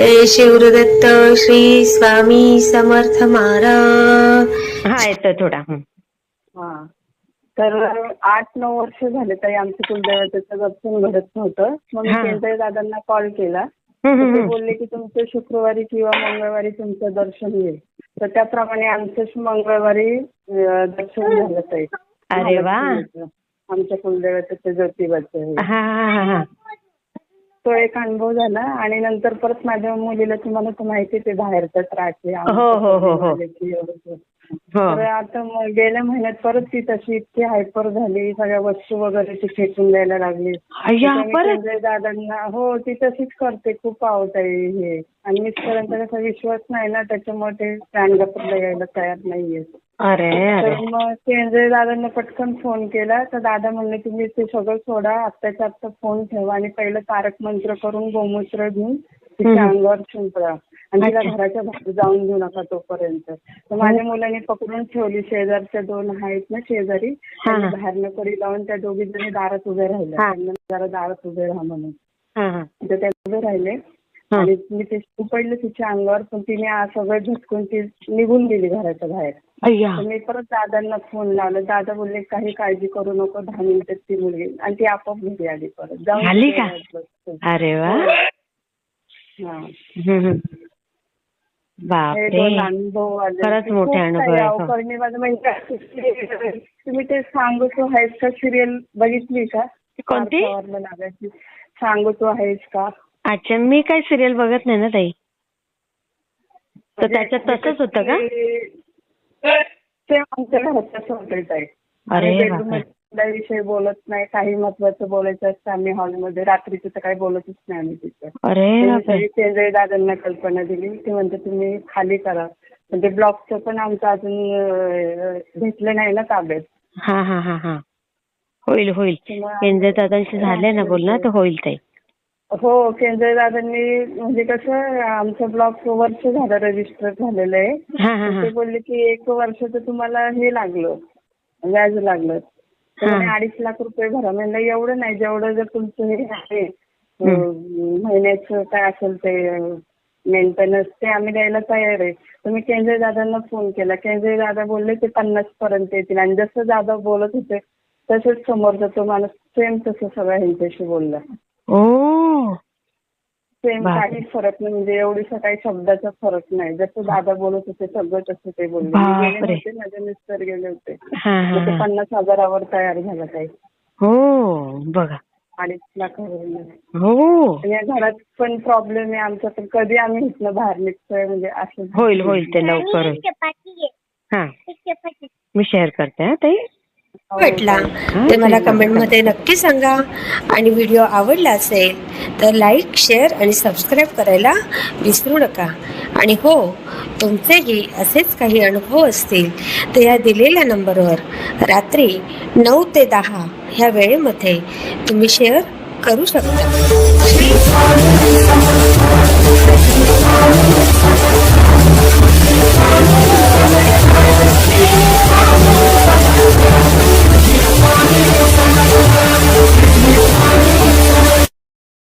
जय शिवदत्त श्री स्वामी समर्थ महाराज हा येतो थोडा हं. हा तर आठ नऊ वर्ष झाले ताई आमच्या कुलदैवताचं दर्शन घडत नव्हतं मग मी. केंद्रीय दादांना कॉल केला तर ते. बोलले की तुमचं शुक्रवारी किंवा मंगळवारी तुमचं दर्शन होईल तर त्याप्रमाणे आमचं मंगळवारी अं, दर्शन झालं ताई अरे वा. आमच्या कुलदैवताचं ज्योतिबाचं हे. हा हा हा हा तो एक अनुभव झाला आणि नंतर परत माझ्या मुलीला तुम्हाला तर माहितीच आहे बाहेरचा त्रास आहे. हो, हो, हो. हो. तर आता गेल्या महिन्यात परत ती तशी इतकी हायपर झाली सगळ्या वस्तू वगैरे ती फेकून द्यायला लागली. दादांना हो ती तशीच करते खूप आवडत आहे हे. आणि मिस्टरांचा कसा विश्वास नाही ना त्याच्यामुळे ते गाणगापूरला यायला तयार नाहीये तर मग केंद्रीय दादांना पटकन फोन केला. तर दादा म्हणले तुम्ही ते सगळं सोडा. आत्ताच्या आत्ता फोन ठेवा आणि पहिलं तारक मंत्र करून गोमूत्र घेऊन तिच्या. अंगावर शिंपडा. आणि तिला. घराच्या बाहेर जाऊन देऊ नका तोपर्यंत. तर माझ्या मुलांनी पकडून ठेवली. शेजारच्या दोन आहेत ना शेजारी. त्यांनी. बाहेरनं कडी लावून त्या दोघी जणी दारात उभे राहिल्या. त्यांना जरा दारात उभे राहा म्हणून. तर त्या उभे राहिले. आणि मी ते उपडले तिच्या अंगावर पण तिने सगळं झटकून ती निघून गेली घराच्या बाहेर. तर मी परत दादांना फोन लावला. दादा बोलले काही काळजी करू नको दहा मिनिटात ती मुलगी आणि ती आपोआप घरी आली परत. जाऊन. अरे वा. हा. खरंच मोठे अनुभव म्हणजे तुम्ही ते सांगू तो आहेस का? सिरियल बघितली का? कोणती? सांगू तो आहेस का? अच्छा मी काय सिरियल बघत नाही ना ताई. तर म्हणजे त्याच्यात तसंच होतं का? ते- आमच्या घरात तसं होतं ताई. अरे आम्ही बापरे. bedroom विषयी बोलत नाही काही महत्वाचं बोलायचं असतं आम्ही हॉलमध्ये रात्रीचं तर काही बोलतच नाही आम्ही तिथं. अरे बापरे. दादांना कल्पना दिली ते म्हणते तुम्ही खाली करा. म्हणजे ब्लॉकचं पण आमचं अजून अं, घेतलं नाही ना ताब्यात. हा हा हा हा. होईल होईल. केंद्र दादांशी झालंय ना बोलणं तर होईल ताई. हो केंद्रीय दादांनी म्हणजे कसं आमचं ब्लॉक वर्ष झालं रजिस्टर झालेलं आहे. हा हा हा. ते बोलले की एक वर्षाचं तुम्हाला हे लागलं व्याज लागलं. तर. म्हणे अडीच लाख रुपये भरा. म्हणलं एवढं नाही जेवढं जर तुमचं हे आहे अं, महिन्याचं काय असेल ते मेंटेनन्स ते आम्ही द्यायला तयार आहे. तर मी केंद्रीय दादांना फोन केला. केंद्रीय दादा बोलले ते पन्नास पर्यंत येतील. आणि जसं दादा बोलत होते तसंच समोरचा तो माणूस सेम तसं सगळं ह्यांच्याशी बोलला. ओ सेम बापरे. काही फरक नाही म्हणजे एवढीसा काही शब्दाचा फरक नाही. जसं दादा बोलत होते सगळं तसं ते बोलले. मी गेले बापरे. होते माझे मिस्टर गेले होते. हा हा ते हा. पन्नास हजारावर तयार झाला काही. हो बघा. अडीच हो. आणि या घरात पण प्रॉब्लेम आहे आमचा पण कधी आम्ही इथनं बाहेर निघतोय म्हणजे असं. होईल होईल ते लवकर हा. मी शेअर करते हा ताई. वाटला ते मला कमेंटमध्ये नक्की सांगा. आणि व्हिडिओ आवडला असेल तर लाईक शेअर आणि सबस्क्राईब करायला विसरू नका आणि हो तुमचेही असेच काही अनुभव असतील तर या दिलेल्या नंबरवर रात्री नऊ ते दहा ह्या वेळेमध्ये तुम्ही शेअर करू शकता Thank you.